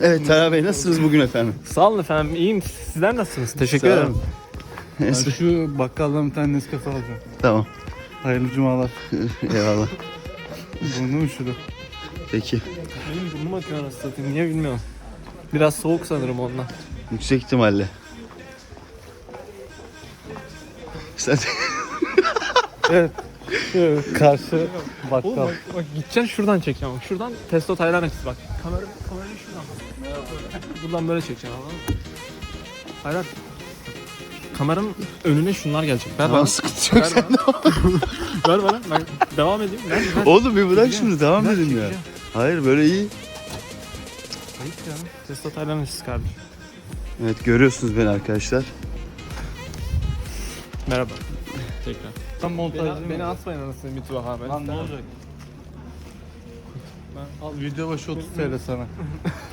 Evet Taha Bey nasılsınız bugün efendim? Sağ olun efendim. İyiyim. Sizler nasılsınız? Teşekkür Sağ ederim. Ben Neyse, şu bakkaldan bir tane Nescafe alacağım. tamam. Hayırlı cumalar. Eyvallah. Burnum üşüdü. Peki. Benim burnum akıyor anasını satayım. Niye bilmiyorum. Biraz soğuk sanırım ondan. Yüksek ihtimalle. Sen Evet. evet. Karşı Oğlum bakkal. bak, bak gideceksin şuradan çekeceğim bak. Şuradan testo Taylan bak. Kamera, kamerayı şuradan bak. Buradan böyle çekeceğim anladın mı? Hayır Kameranın önüne şunlar gelecek. Ver Tamam bana. sıkıntı yok. Ver bana. Ver bana. Ben devam edeyim. Ver, ver. Oğlum bir bırak Çekeceğim. şimdi devam Ver, edelim ya. çekeceğim. Hayır böyle iyi. Ayıp ya. Taylan açısı kardeşim. Evet görüyorsunuz beni arkadaşlar. Merhaba. Tekrar. Tam montajcı Beni, beni atmayın anasını Mitullah abi. Lan ne olacak? Al video başı 30 TL sana.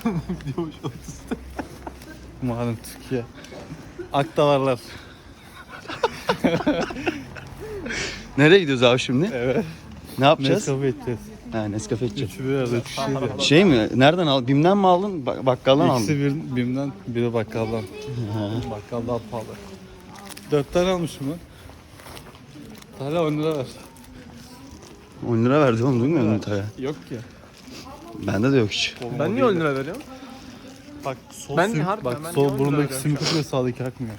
video başı 30 TL. Malum Türkiye. Aktavarlar. Nereye gidiyoruz abi şimdi? Evet. Ne yapacağız? Nescafe içeceğiz. Ha Nescafe içeceğiz. Üçü bir arada. Şey mi? Nereden aldın? Bim'den mi aldın? Bak- bakkaldan aldın. İkisi bir, BİM'den, biri bakkaldan. Bakkal daha pahalı. Dört tane almışım ben. Tane 10 lira ver. 10 lira verdi oğlum duymuyor musun Taya? Yok ki. Bende de yok hiç. Ben niye 10 lira veriyorum? Bak sol, Ben sim- harbiden bak ben sol burundaki simit ve sağdaki akmıyor.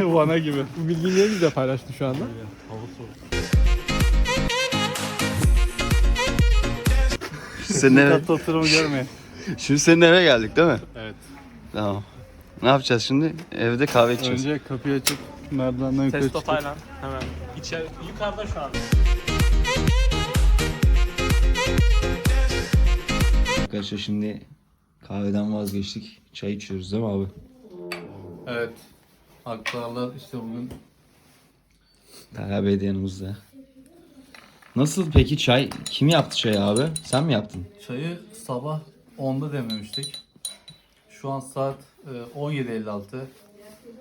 Vana gibi. Bu bilgiyi niye bizle paylaştın şu anda? Hava soğuk. Senin eve, Katta oturumu görmeyin. şimdi senin eve geldik değil mi? Evet. Tamam. Ne yapacağız şimdi? Evde kahve içeceğiz. Önce kapıyı açıp merdivenden yukarı Testo çıkıp Taylan. Hemen. İçeri, yukarıda şu an. Arkadaşlar şimdi kahveden vazgeçtik. Çay içiyoruz değil mi abi? Evet. Aktarlar işte bugün Talha Bey de yanımızda. Nasıl peki çay? Kim yaptı çayı abi? Sen mi yaptın? çayı sabah 10'da dememiştik. Şu an saat e, 17.56.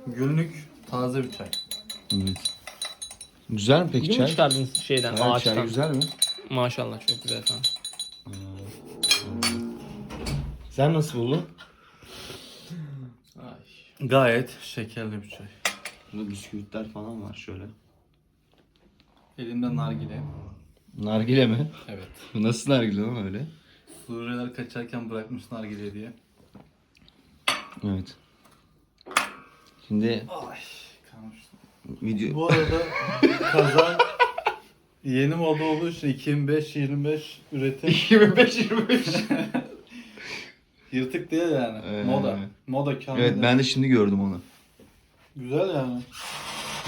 Günlük taze bir çay. Evet. Güzel mi peki Bugün mü çay? çıkardınız şeyden, Evet, ağaçtan? çay güzel mi? Maşallah çok güzel efendim. Sen nasıl buldun? Gayet şekerli bir çay. Burada bisküvitler falan var şöyle. Elimde nargile. Nargile mi? Evet. Bu nasıl nargile lan öyle? Suriyeliler kaçarken bırakmış nargile diye. Evet. Şimdi Ay kalmıştım. video... Bu arada kazan yeni moda olduğu için 2005-25 üretim 25-25. yırtık değil yani. Ee, moda. Moda kamil. evet ben de şimdi gördüm onu. Güzel yani.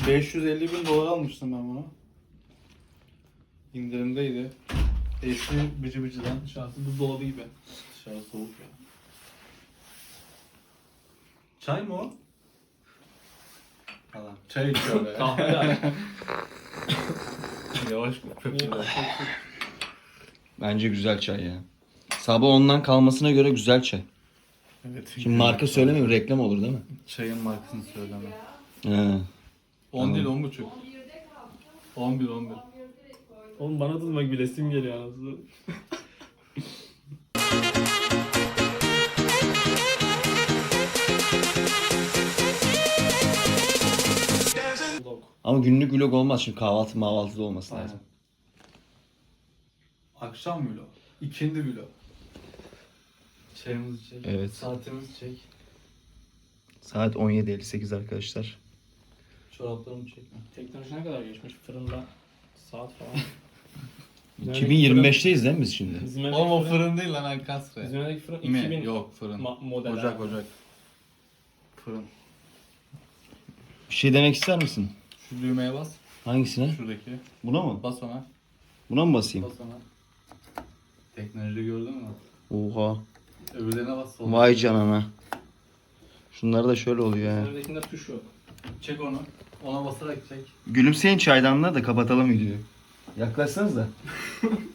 550 bin dolar almıştım ben bunu. İndirimdeydi. Eski bici biciden. Dışarısı buzdolabı gibi. Dışarı soğuk ya. Çay mı o? Falan. Çay içiyor be. Kahve yani. Yavaş köpürüyor. Bence güzel çay ya. Sabah ondan kalmasına göre güzel çay. Evet. Şimdi marka söylemeyeyim reklam olur değil mi? Çayın markasını söyleme. He. 10 değil 10 buçuk. 11 11. Oğlum bana bak bilesim geliyor anasını. Ama günlük vlog olmaz şimdi kahvaltı mahvaltıda olması lazım. Akşam vlog. İkindi vlog. Çayımızı çek. Evet. Saatimizi çek. Saat 17.58 arkadaşlar. Çoraplarımı çekme. Teknoloji ne kadar geçmiş fırında saat falan. 2025'teyiz değil mi biz şimdi? Evdeki Oğlum o fırın, değil lan Ankastre. bizim evdeki fırın Mi? 2000 Yok fırın. ma- model. ocak abi. ocak. Fırın. Bir şey demek ister misin? Şu düğmeye bas. Hangisine? Şuradaki. Buna mı? Bas ona. Buna mı basayım? Bas ona. Teknoloji gördün mü? Oha. Öbürlerine bas. sola. Vay canına. Şunlar da şöyle oluyor Bizim ya. evdekinde tuş yok. Çek onu. Ona basarak çek. Gülümseyin çaydanlığa da kapatalım videoyu. Yaklaşsanız da.